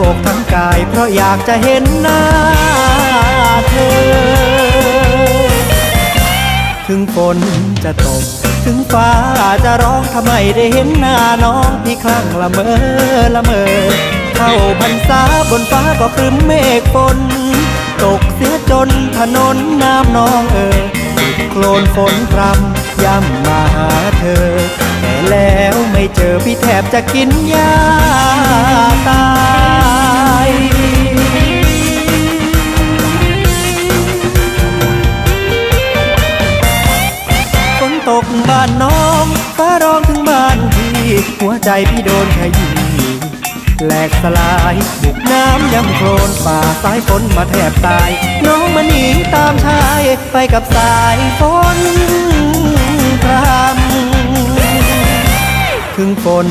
ตกทำกาย เพราะอยากจะเห็นหน้าเธอ ถึงฝนจะตก ถึงฟ้าจะร้องทำไมได้เห็นหน้าน้องที่คลั่งละเมอละเมอ เข้าพรรษาบนฟ้าก็ครึ้มเมฆฝนตกเสียจนถนนน้ำนองเออโคลนฝนพรำย่ำมาหาเธอ แต่แล้วไม่เจอพี่แทบจะกินยา ตกบ้านน้องฟ้าร้องถึงบ้านพี่ หัวใจพี่โดนขยี้แหลกสลายบุกน้ำยังโคลนฝ่าสายฝนมาแทบตาย น้องมาหนีตามชายไปกับสายฝนพรำถึงฝน